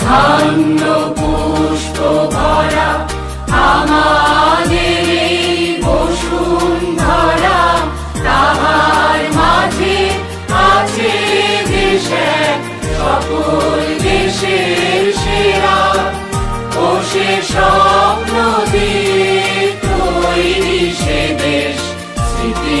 ধন্য পুষ্প ভরা আমাদের এই বসুন্ধরা, তাহার মাঝে আছে দেশে সকল দেশের সে স্বপ্ন দিয়ে তৈরি সে দেশ স্মৃতি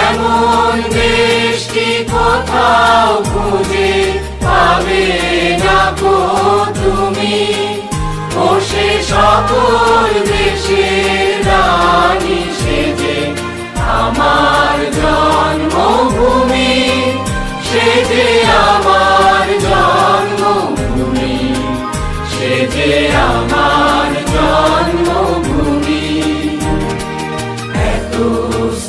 এমন দেশটি কোথাও খুঁজে পাবে না গো তুমি। সে সকল রানী সেজে আমার জন্মভূমি সে আমার জন্মভূমি সে যে আমার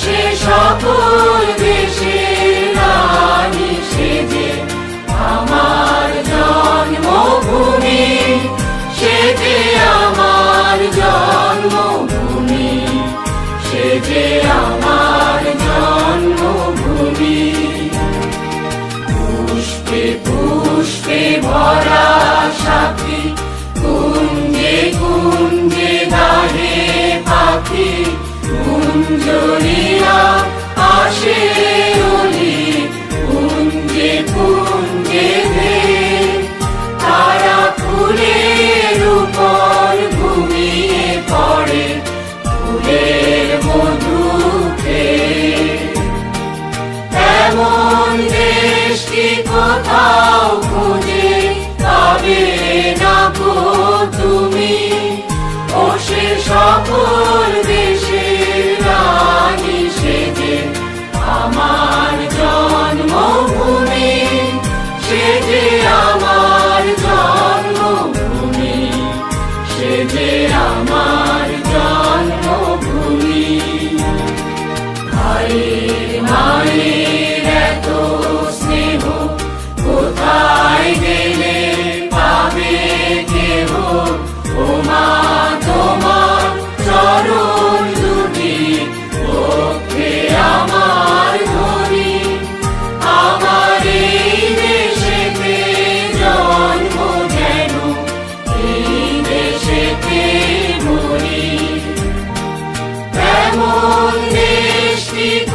সে সকল দেশের রানী সেজে আমার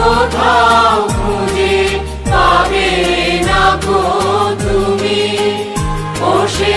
কোথাও খুঁজে পাবে না তুমি। ও সে